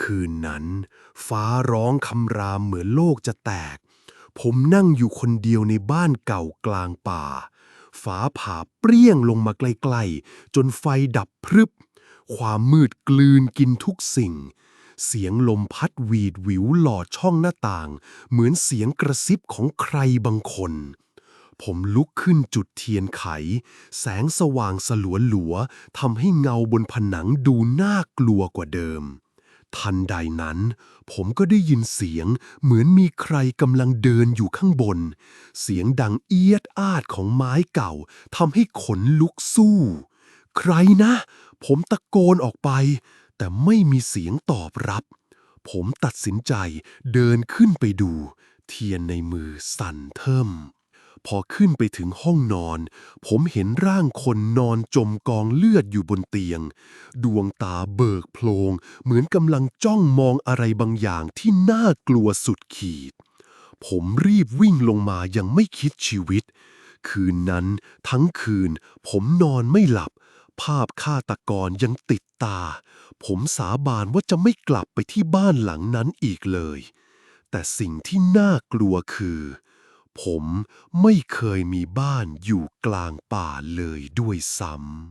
คืนนั้น ฟ้าร้องคำรามเหมือนโลกจะแตก ผมนั่งอยู่คนเดียวในบ้านเก่ากลางป่า ฟ้าผ่าเปรี้ยงลงมาใกลๆ จนไฟดับพรึบ ความมืดกลืนกินทุกสิ่ง เสียงลมพัดหวีดหวิวหลอดช่องหน้าต่าง เหมือนเสียงกระซิบของใครบางคนผมลุกขึ้นจุดเทียนไข แสงสว่างสลัวหลัวๆทำให้เงาบนผนังดูน่ากลัวกว่าเดิม ทันใดนั้น ผมก็ได้ยินเสียงเหมือนมีใครกำลังเดินอยู่ข้างบน เสียงดังเอียดอาดของไม้เก่าทำให้ขนลุกสู้ ใครนะ ผมตะโกนออกไป แต่ไม่มีเสียงตอบรับ ผมตัดสินใจเดินขึ้นไปดู เทียนในมือสั่นเทิม พอขึ้นไปถึงห้องนอน ผมเห็นร่างคนนอนจมกองเลือดอยู่บนเตียง ดวงตาเบิกโพลง เหมือนกำลังจ้องมองอะไรบางอย่างที่น่ากลัวสุดขีด ผมรีบวิ่งลงมายังไม่คิดชีวิต คืนนั้นทั้งคืน ผมนอนไม่หลับ ภาพฆาตกรยังติดตา ผมสาบานว่าจะไม่กลับไปที่บ้านหลังนั้นอีกเลย แต่สิ่งที่น่ากลัวคือ ผมไม่เคยมีบ้านอยู่กลางป่าเลยด้วยซ้ำ